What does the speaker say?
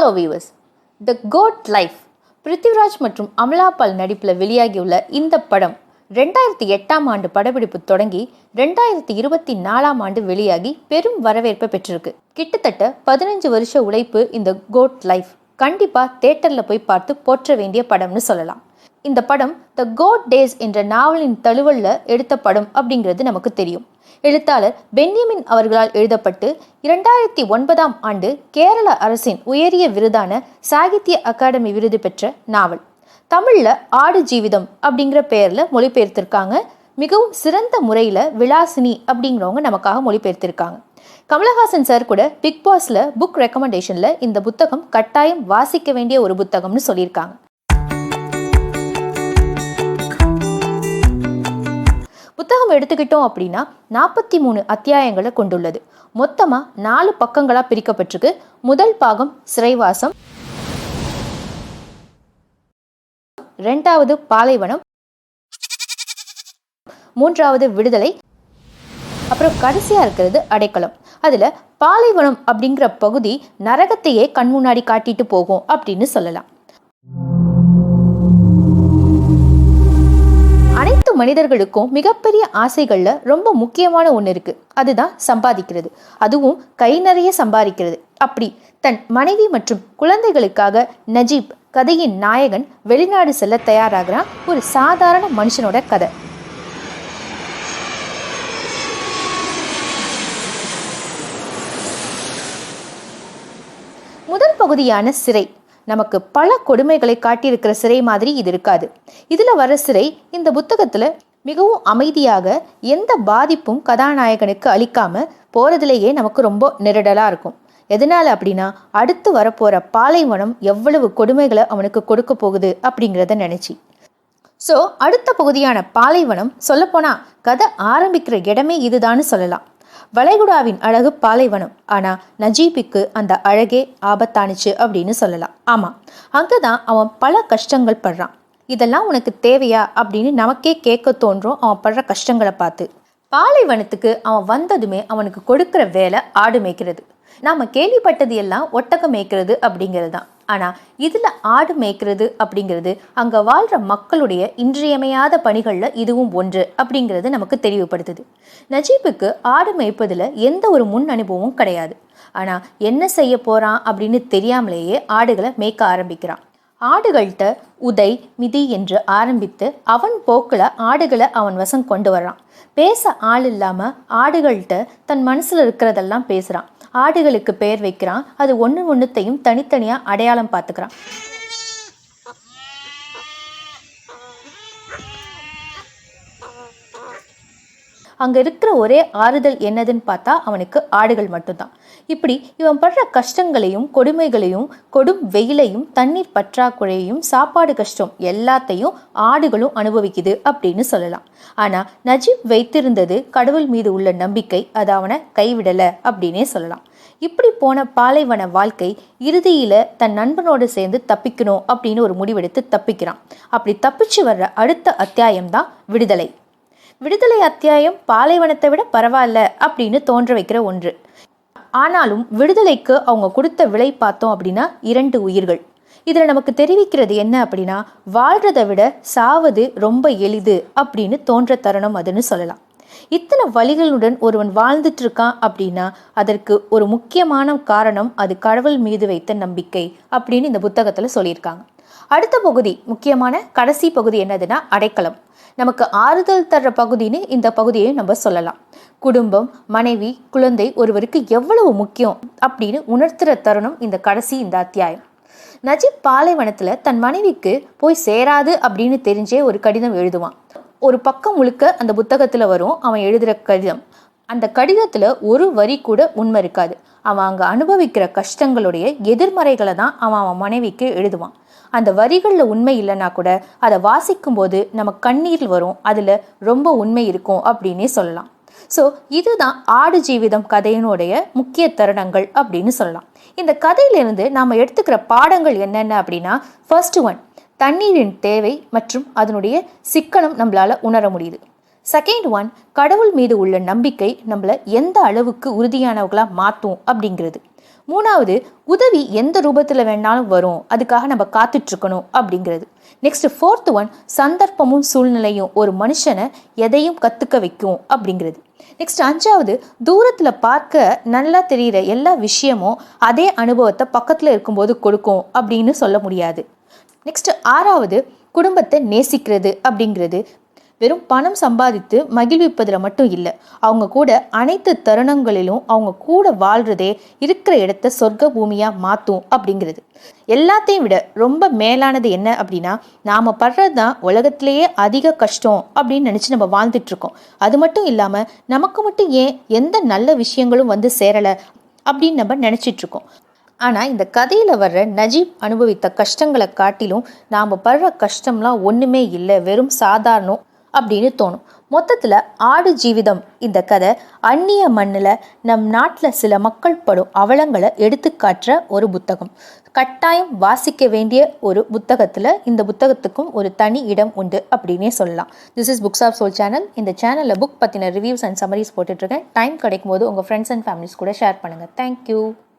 Hello viewers the Goat Life Prithviraj மற்றும் அமலா பால் நடிப்பில் வெளியாகியுள்ள இந்த படம் ரெண்டாயிரத்தி எட்டாம் ஆண்டு படப்பிடிப்பு தொடங்கி ரெண்டாயிரத்தி இருபத்தி நாலாம் ஆண்டு வெளியாகி பெரும் வரவேற்பை பெற்றிருக்கு. கிட்டத்தட்ட பதினஞ்சு வருஷ உழைப்பு இந்த கோட் லைஃப் கண்டிப்பாக தேட்டரில் போய் பார்த்து போற்ற வேண்டிய படம்னு சொல்லலாம். இந்த படம் த கோட் டேஸ் என்ற நாவலின் தழுவல்ல எடுத்த படம் அப்படிங்கிறது நமக்கு தெரியும். எழுத்தாளர் பென்யமின் அவர்களால் எழுதப்பட்டு இரண்டாயிரத்தி ஒன்பதாம் ஆண்டு கேரள அரசின் உயரிய விருதான சாகித்ய அகாடமி விருது பெற்ற நாவல். தமிழில் ஆடு ஜீவிதம் அப்படிங்கிற பெயரில் மொழிபெயர்த்திருக்காங்க. மிகவும் சிறந்த முறையில் விலாசினி அப்படிங்கிறவங்க நமக்காக மொழிபெயர்த்திருக்காங்க. கமலஹாசன் சார் கூட பிக் பாஸில் புக் ரெக்கமெண்டேஷனில் இந்த புத்தகம் கட்டாயம் வாசிக்க வேண்டிய ஒரு புத்தகம்னு சொல்லியிருக்காங்க. புத்தகம் எடுத்துக்கிட்டோம் அப்படின்னா நாற்பத்தி மூணு அத்தியாயங்களை கொண்டுள்ளது. மொத்தமாக நாலு பக்கங்களாக பிரிக்கப்பட்டிருக்கு. முதல் பாகம் சிறைவாசம். ரெண்டாவது பாலைவனம். மூன்றாவது விடுதலை. அப்புறம் கடைசியாக இருக்கிறது அடைக்கலம். அதில் பாலைவனம் அப்படிங்கிற பகுதி நரகத்தையே கண் முன்னாடி காட்டிட்டு போகும் அப்படின்னு சொல்லலாம். மனிதர்களுக்கும் மிகப்பெரிய ஆசைகளில் ரொம்ப முக்கியமான ஒன்று இருக்கு. அதுதான் சம்பாதிக்கிறது. அதுவும் கை நிறைய சம்பாதிக்கிறது. அப்படி தன் மனைவி மற்றும் குழந்தைகளுக்காக நஜீப் கதையின் நாயகன் வெளிநாடு செல்ல தயாராகிறான். ஒரு சாதாரண மனுஷனோட கதை. முதல் பகுதியான சிறை. நமக்கு பல கொடுமைகளை காட்டியிருக்கிற சிறை மாதிரி இது இருக்காது. இதில் வர சிறை இந்த புத்தகத்தில் மிகவும் அமைதியாக எந்த பாதிப்பும் கதாநாயகனுக்கு அளிக்காம போகிறதுலேயே நமக்கு ரொம்ப நெருடலாக இருக்கும். எதனால் அப்படின்னா அடுத்து வரப்போகிற பாலைவனம் எவ்வளவு கொடுமைகளை அவனுக்கு கொடுக்க போகுது அப்படிங்கிறத நினச்சி. ஸோ அடுத்த பகுதியான பாலைவனம் சொல்லப்போனால் கதை ஆரம்பிக்கிற இடமே இதுதான்னு சொல்லலாம். வளைகுடாவின் அழகு பாலைவனம். ஆனால் நஜீபுக்கு அந்த அழகே ஆபத்தானுச்சு அப்படின்னு சொல்லலாம். ஆமாம் அங்கே தான் அவன் பல கஷ்டங்கள் படுறான். இதெல்லாம் உனக்கு தேவையா அப்படின்னு நமக்கே கேட்க தோன்றும் அவன் படுற கஷ்டங்களை பார்த்து. பாலைவனத்துக்கு அவன் வந்ததுமே அவனுக்கு கொடுக்குற வேலை ஆடு மேய்க்கிறது. நாம் கேள்விப்பட்டது எல்லாம் ஒட்டகம் மேய்க்கிறது அப்படிங்கிறது தான் ஆனால் இதில் ஆடு மேய்க்கிறது அப்படிங்கிறது அங்கே வாழ்கிற மக்களுடைய இன்றியமையாத பணிகளில் இதுவும் ஒன்று அப்படிங்கிறது நமக்கு தெளிவுபடுத்துது. நஜீபுக்கு ஆடு மேய்ப்பதில் எந்த ஒரு முன் அனுபவமும் கிடையாது. ஆனால் என்ன செய்ய போகிறான் அப்படின்னு தெரியாமலேயே ஆடுகளை மேய்க்க ஆரம்பிக்கிறான். ஆடுகள்கிட்ட உதை மிதி என்று ஆரம்பித்து அவன் போக்கில் ஆடுகளை அவன் வசம் கொண்டு வர்றான். பேச ஆள் இல்லாமல் ஆடுகள்கிட்ட தன் மனசில் இருக்கிறதெல்லாம் பேசுகிறான் ஆடுகளுக்கு பெயர் வைக்கிறான். அது ஒன்று ஒன்றுத்தையும் தனித்தனியாக அடையாளம் பார்த்துக்கிறான். அங்கே இருக்கிற ஒரே ஆறுதல் என்னதுன்னு பார்த்தா அவனுக்கு ஆடுகள் மட்டும்தான். இப்படி இவன் படுற கஷ்டங்களையும் கொடுமைகளையும் கொடும் வெயிலையும் தண்ணீர் பற்றாக்குறையையும் சாப்பாடு கஷ்டம் எல்லாத்தையும் ஆடுகளும் அனுபவிக்குது அப்படின்னு சொல்லலாம். ஆனால் நஜீப் வைத்திருந்தது கடவுள் மீது உள்ள நம்பிக்கை அது அவனை கைவிடலை அப்படின்னே சொல்லலாம். இப்படி போன பாலைவன வாழ்க்கை இறுதியில் தன் நண்பனோடு சேர்ந்து தப்பிக்கணும் அப்படின்னு ஒரு முடிவெடுத்து தப்பிக்கிறான். அப்படி தப்பிச்சு வர்ற அடுத்த அத்தியாயம்தான் விடுதலை. விடுதலை அத்தியாயம் பாலைவனத்தை விட பரவாயில்ல அப்படின்னு தோன்ற வைக்கிற ஒன்று. ஆனாலும் விடுதலைக்கு அவங்க கொடுத்த விலை பார்த்தோம் அப்படின்னா இரண்டு உயிர்கள். இதில் நமக்கு தெரிவிக்கிறது என்ன அப்படின்னா வாழ்றதை விட சாவது ரொம்ப எளிது அப்படின்னு தோன்ற தருணம் அதுன்னு சொல்லலாம். இத்தனை வழிகளுடன் ஒருவன் வாழ்ந்துட்டு இருக்கான் அப்படின்னா அதற்கு ஒரு முக்கியமான காரணம் அது கடவுள் மீது வைத்த நம்பிக்கை அப்படின்னு இந்த புத்தகத்தில் சொல்லியிருக்காங்க. அடுத்த பகுதி முக்கியமான கடைசி பகுதி என்னதுன்னா அடைக்கலம். நமக்கு ஆறுதல் தர்ற பகுதின்னு இந்த பகுதியை நம்ம சொல்லலாம். குடும்பம் மனைவி குழந்தை ஒருவருக்கு எவ்வளவு முக்கியம் அப்படின்னு உணர்த்துற தருணம் இந்த கடைசி இந்த அத்தியாயம். நஜீப் பாலைவனத்தில் தன் மனைவிக்கு போய் சேராது அப்படின்னு தெரிஞ்சே ஒரு கடிதம் எழுதுவான். ஒரு பக்கம் முழுக்க அந்த புத்தகத்தில் வரும் அவன் எழுதுகிற கடிதம். அந்த கடிதத்தில் ஒரு வரி கூட உண்மை இருக்காது. அவன் அங்கே அனுபவிக்கிற கஷ்டங்களுடைய எதிர்மறைகளை தான் அவன் அவன் மனைவிக்கு எழுதுவான். அந்த வரிகளில் உண்மை இல்லைன்னா கூட அதை வாசிக்கும்போது நம்ம கண்ணீர் வரும். அதில் ரொம்ப உண்மை இருக்கும் அப்படின்னே சொல்லலாம். ஸோ இதுதான் ஆடு ஜீவிதம் கதையினுடைய முக்கிய தருணங்கள் அப்படின்னு சொல்லலாம். இந்த கதையிலிருந்து நாம் எடுத்துக்கிற பாடங்கள் என்னென்ன அப்படின்னா ஃபர்ஸ்ட் ஒன் தண்ணீரின் தேவை மற்றும் அதனுடைய சிக்கனம் நம்மளால் உணர முடியுது. செகண்ட் ஒன் கடவுள் மீது உள்ள நம்பிக்கை நம்மளை எந்த அளவுக்கு உறுதியானவர்களாக மாற்றும் அப்படிங்கிறது. மூணாவது உதவி எந்த ரூபத்தில் வேணாலும் வரும். அதுக்காக நம்ம காத்துட்ருக்கணும் அப்படிங்கிறது. நெக்ஸ்ட் ஃபோர்த் ஒன் சந்தர்ப்பமும் சூழ்நிலையும் ஒரு மனுஷனை எதையும் கற்றுக்க வைக்கும் அப்படிங்கிறது. நெக்ஸ்ட் அஞ்சாவது தூரத்தில் பார்க்க நல்லா தெரிகிற எல்லா விஷயமும் அதே அனுபவத்தை பக்கத்தில் இருக்கும்போது கொடுக்கும் அப்படின்னு சொல்ல முடியாது. நெக்ஸ்ட் ஆறாவது குடும்பத்தை நேசிக்கிறது அப்படிங்கிறது வெறும் பணம் சம்பாதித்து மகிழ்விப்பதில் மட்டும் இல்லை. அவங்க கூட அனைத்து தருணங்களிலும் அவங்க கூட வாழ்கிறதே இருக்கிற இடத்த சொர்க்க பூமியாக மாற்றும் அப்படிங்கிறது. எல்லாத்தையும் விட ரொம்ப மேலானது என்ன அப்படின்னா நாம் படுறது தான் உலகத்திலேயே அதிக கஷ்டம் அப்படின்னு நினச்சி நம்ம வாழ்ந்துட்டுருக்கோம் அது மட்டும் இல்லாமல் நமக்கு மட்டும் ஏன் எந்த நல்ல விஷயங்களும் வந்து சேரலை அப்படின்னு நம்ம நினச்சிட்ருக்கோம் ஆனால் இந்த கதையில் வர்ற நஜீப் அனுபவித்த கஷ்டங்களை காட்டிலும் நாம் படுற கஷ்டம்லாம் ஒன்றுமே இல்லை. வெறும் சாதாரணம் அப்படின்னு தோணும். மொத்தத்தில் ஆடு ஜீவிதம் இந்த கதை அந்நிய மண்ணில் நம் நாட்டில் சில மக்கள் படும் அவலங்களை எடுத்துக்காட்டுற ஒரு புத்தகம். கட்டாயம் வாசிக்க வேண்டிய ஒரு புத்தகத்தில் இந்த புத்தகத்துக்கும் ஒரு தனி இடம் உண்டு அப்படின்னே சொல்லலாம். This is Books of Soul channel இந்த சேனலில் புக் பற்றின ரிவ்யூஸ் அண்ட் சமரிஸ் போட்டுட்ருக்கேன் டைம் கிடைக்கும் போது உங்கள் ஃப்ரெண்ட்ஸ் அண்ட் ஃபேமிலிஸ் கூட ஷேர் பண்ணுங்கள் தேங்க்யூ